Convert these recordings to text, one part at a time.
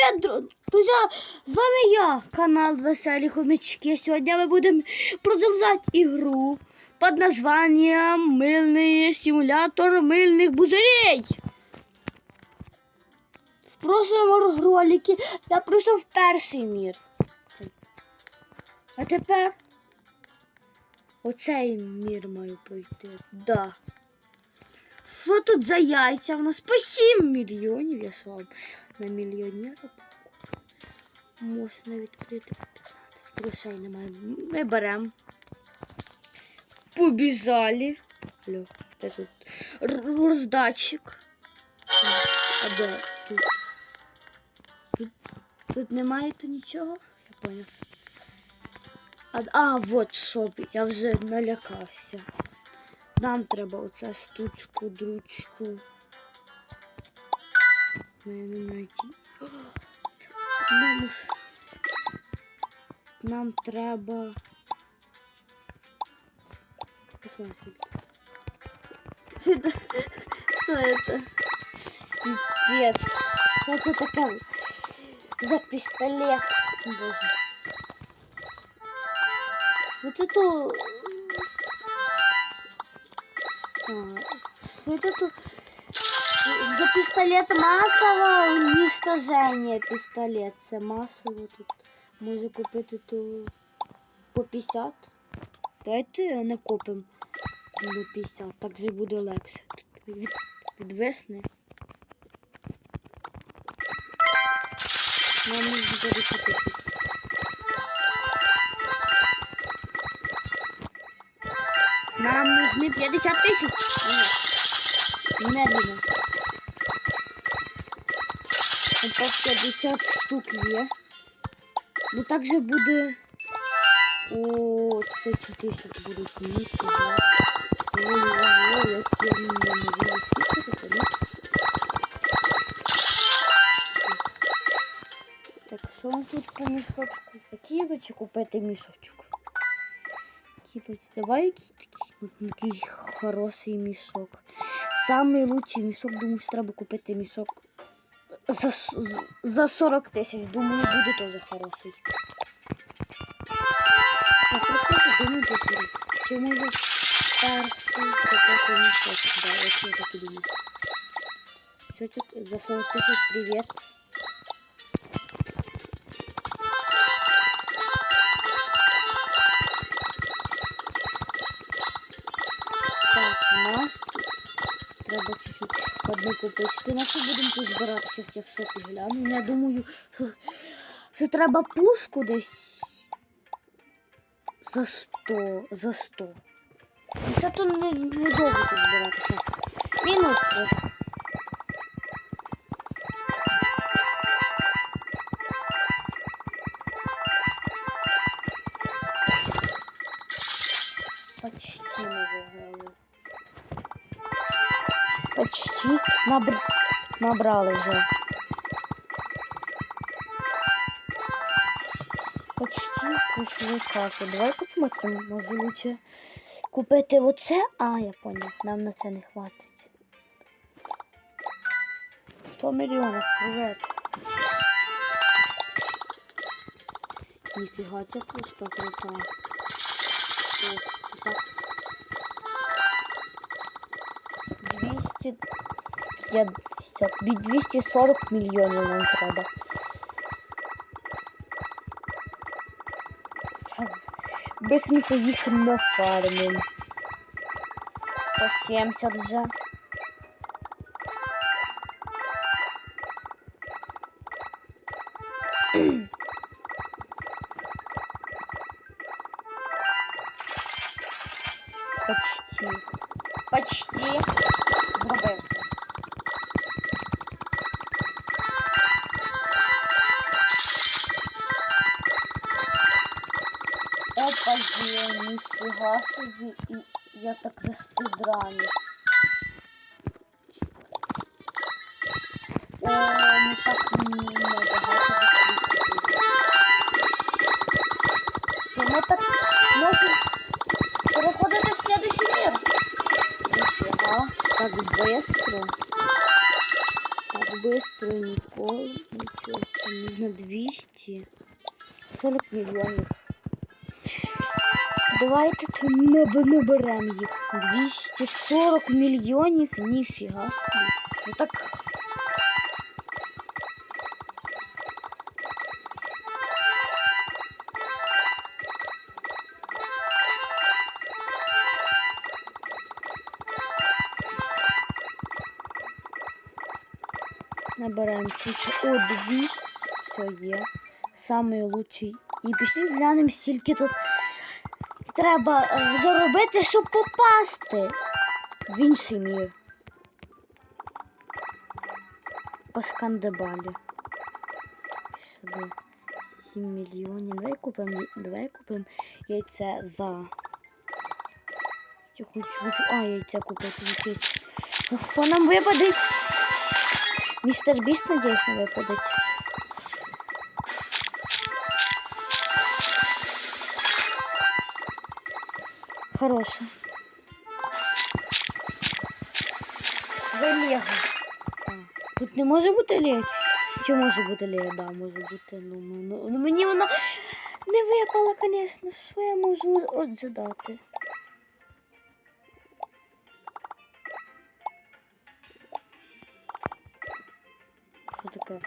привіт, дру- друзі! З вами я, канал Веселі Хомячки. Сьогодні ми будемо продовжувати ігру під названням Мильний симулятор мильних бузарей. В прошлому ролике я пройшов перший мір. А тепер оцей мір маю пройти. Да. Що тут за яйця? У нас по 7 мільйонів, я вам на мільйонера. Можна відкрити. Грошей немає. Ми беремо. Побіжали. Алло, де тут? Роздатчик. А де тут? Тут, тут немає то нічого? Я поняв. А, а, вот що, я вже налякався. Нам треба оця штучку, дручку. наверное, найти. Нам, нам треба... Посмотрим. Это... Что это? Пипец. Что это такая? За пистолет. Боже. Вот эту... А, вот эту... За пістолет масового уничтоження пістолет. Це масово тут. Можу купити то по 50. Давайте накопимо на 50. Так же буде легше. Від, від весни. Нам нужно буде купити. Нам нужны 50 тысяч. Медленно. По 50 штук є. Ну также буде. О, це 4 тут будуть ніфіга. Ой-ой-ой, як я не можу чекати, ну. Так, що вам тут по мішочку? Який хочу купити мішочок? Який? Давай який такий, такий хороший мішок. Самий лучший мішок, думаю, що треба купити мішок за, с- за 40 тисяч. Думаю, буде теж хороший. За 40 тисяч, думаю, теж буде. Чи може перший купити мішок? Да, ось я так і думаю. Що це за 40 тисяч привіт. Одну купити. На що будемо збирати? Щось я в шопі гляну. Ну, Я думаю, що, треба пушку десь за 100. За 100. Ну, Це то не, не довго тут збирати щось. Мінутку. Почти мы выиграли. Почти набр... набрал уже. Почти пройшли касу. Давай посмотрим, може лучше купити оце. А, я понял, нам на це не хватить. 100 мільйонів, привет. Ніфіга, ця. Так. 250, 240 мільйонів нам треба. Зараз быстренько їх нафармим. 170 вже. Почти. Почти. Зробив. ніфіга собі, і я так заспідранив. О, ну так небагато висвітлює. Ми так можемо переходити в следующий мир. Нифига, так быстро. Так быстро ніколи. Что там нужно 200? 40 мільйонів. Давайте наб- наберемо їх. 240 мільйонів, ніфіга. Ну так. Набираємо тільки о 200. Все є. Самий лучший. І пішли глянемо, скільки тут треба е, заробити, щоб попасти в інший мір. По скандебалі. Сюди 7 мільйонів. Давай купимо, давай купимо яйце за. Я хочу, хочу. А, яйця купити. Ну, Що нам випаде? Містер Біст, надіюсь, не випадеть. Хороше. Лего. Тут не може бути Лего? Чи може бути Лего? Да, може бути. Ну, ну, ну мені воно не випало, звісно. Що я можу от задати? Що таке?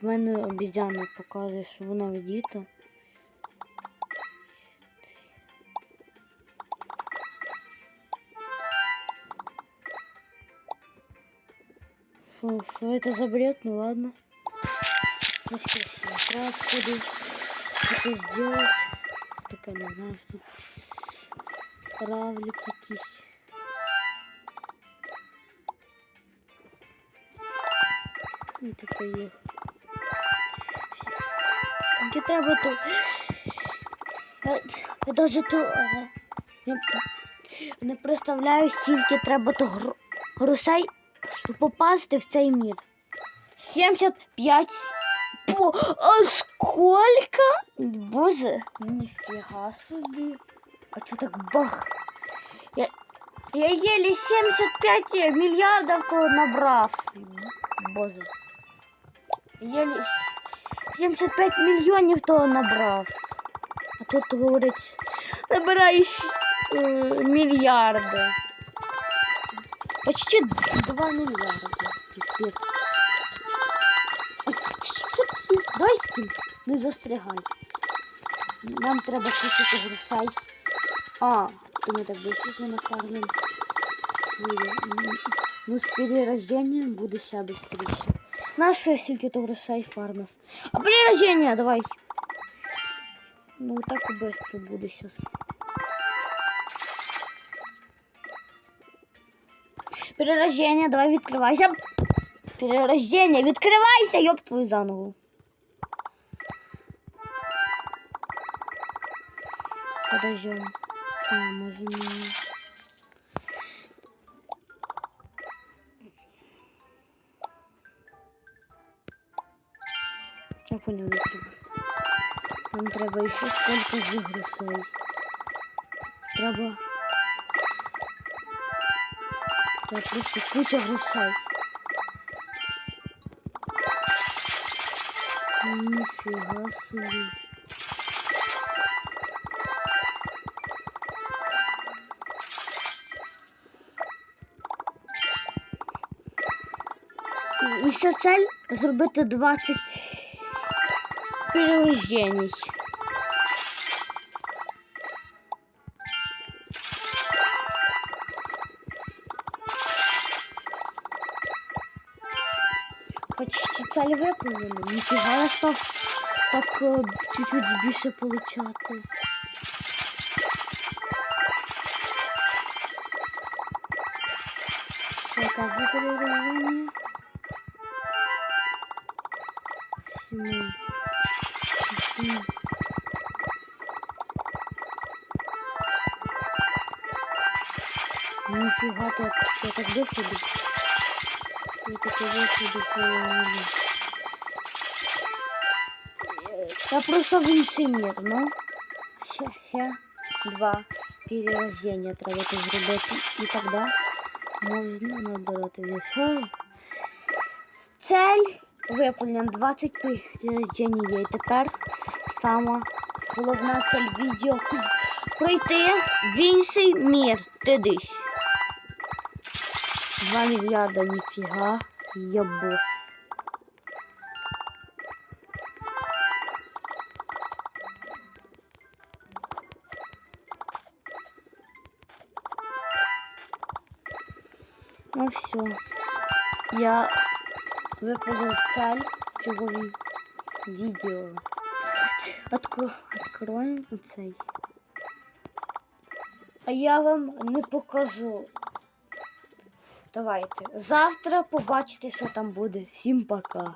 В мене обізяна показує, що вона відіта. Что, что это за бред? Ну ладно. Треба походу что-то сделать. Только не знаю, что. Травлик якийсь. І таке є. Скільки треба то. Я, я даже Я не представляю, скільки треба то гро- грошей, щоб попасти в цей мір. 75. Бо, а сколько? Боже, нифига собі. А что так бах? Я, я еле 75 миллиардов то набрав. Боже. Еле 75 мільйонів того набрав. А тут говорить, набирай ще, е, мільярди. Почти 2 мільярди. Піпець. Ай, Що ти? Давай скинь, не застрягай. Нам треба купити грошей. А, то ми так швидко нафармимо. свої. М, Ну, з перерожденням буде ще швидше. На що я стільки то грошей фармив? А перерождення, давай. Ну, так і швидко буде зараз. Перерождение, давай відкривайся. Перерождение, відкривайся, ёб твою за ногу. Подождем. А, може не... Я понял. Нам треба еще сколько грошей. Треба... Треба просто куча грошей. Нифига себе. І ще цель зробити 20 перерождений. Почти цель виповнена. Ніфіга я став так е, чуть-чуть більше получати. Сімей. Нифига так, я так быстро иду. Я так быстро иду по. Я просто в інший мір, ну. Ще, ще два перерождення треба тут зробити. І тоді можна набирати весело. Цель виповнено 20 рождення. І тепер сама головна цель відео пройти в інший мір. Ти диш. 2 мільярда ніфіга. Я бос. Ну все. Я выполнил цель чего видео. Отко... Откроем оцей. А я вам не покажу. Давайте. Завтра побачите, що там буде. Всім пока.